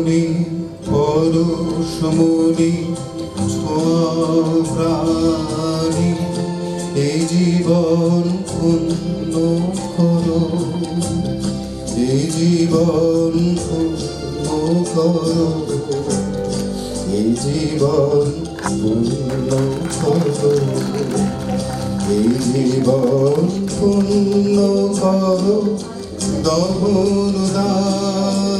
মুনি পরশ মুনি প্রাণী এই জীবন পূর্ণ করো, এই জীবন পূর্ণ করো, এই জীবন পূর্ণ করো, এই জীবন পূর্ণ করো। দহন দান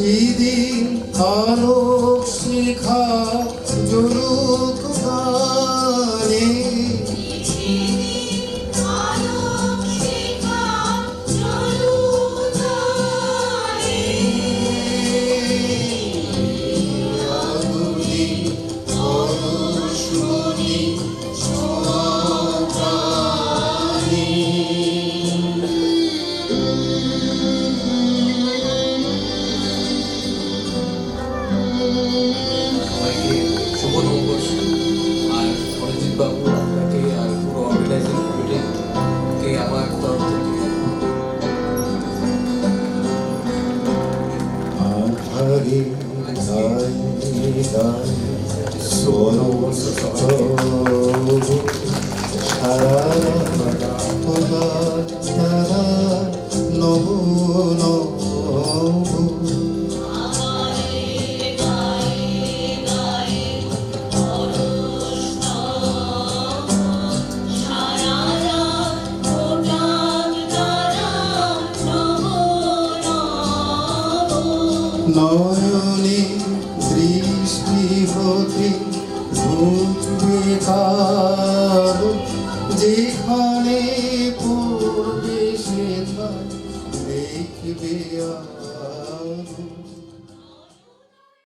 নিশিদিন আলোক শিখা জলুক bangun jadi guru organisasi kemudian di awal tahun Hari, hari, hari, নয়নে দৃষ্টি হতে ঘুচবে কারও যেখানে পড়বে সেখানে দেখবে আরও